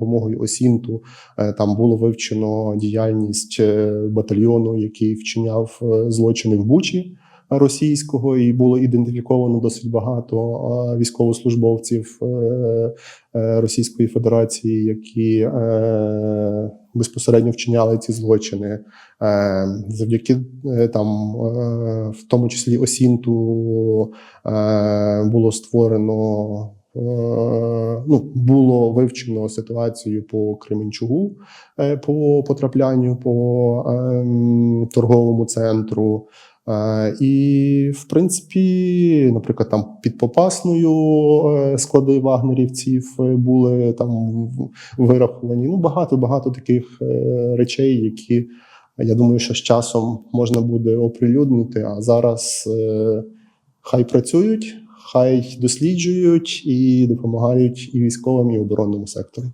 допомогою Осінту е, там було вивчено діяльність е, батальйону, який вчиняв е, злочини в Бучі російського, і було ідентифіковано досить багато військовослужбовців Російської Федерації, які безпосередньо вчиняли ці злочини. Завдяки там, в тому числі Осінту, було створено. Е, Ну, було вивчено ситуацію по Кременчугу е, по потраплянню по ем, торговому центру. Е, І, в принципі, наприклад, там під Попасною склади вагнерівців були там вираховані. Ну, багато багато таких речей, які я думаю, що з часом можна буде оприлюднити. А зараз хай працюють, хай досліджують і допомагають і військовим, і оборонному сектору.